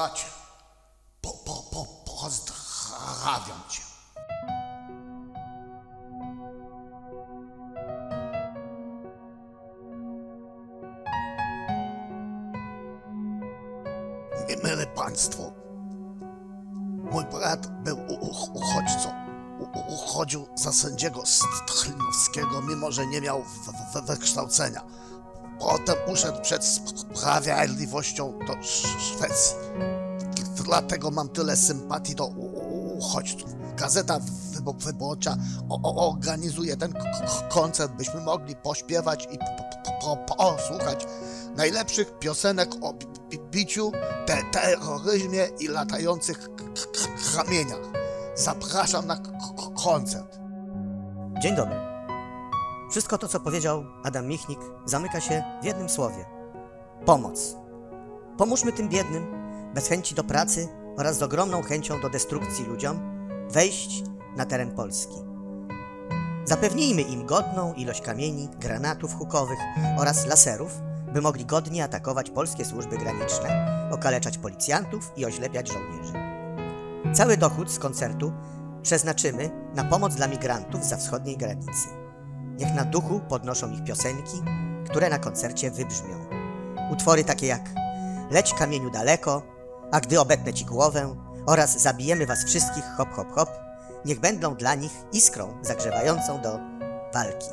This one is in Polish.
bracie, po, po, po, pozdrawiam cię. Myle państwo, mój brat był uchodźcą. Uchodził za sędziego Stalinowskiego, mimo że nie miał wykształcenia. Potem uszedł przed sprawiedliwością do Sz- Szwecji. Dlatego mam tyle sympatii do uchodźców. Gazeta Wybo- Wyborcza organizuje ten koncert, byśmy mogli pośpiewać i po, po, po, posłuchać najlepszych piosenek o bi- bi- biciu, te, terroryzmie i latających kamieniach. Zapraszam na koncert. Dzień dobry. Wszystko to, co powiedział Adam Michnik, zamyka się w jednym słowie: pomoc. Pomóżmy tym biednym, bez chęci do pracy oraz z ogromną chęcią do destrukcji ludziom, wejść na teren Polski. Zapewnijmy im godną ilość kamieni, granatów hukowych oraz laserów, by mogli godnie atakować polskie służby graniczne, okaleczać policjantów i oślepiać żołnierzy. Cały dochód z koncertu przeznaczymy na pomoc dla migrantów za wschodniej granicy. Niech na duchu podnoszą ich piosenki, które na koncercie wybrzmią. Utwory takie jak Leć kamieniu daleko, a gdy obetnę ci głowę oraz Zabijemy was wszystkich hop hop hop, niech będą dla nich iskrą zagrzewającą do walki.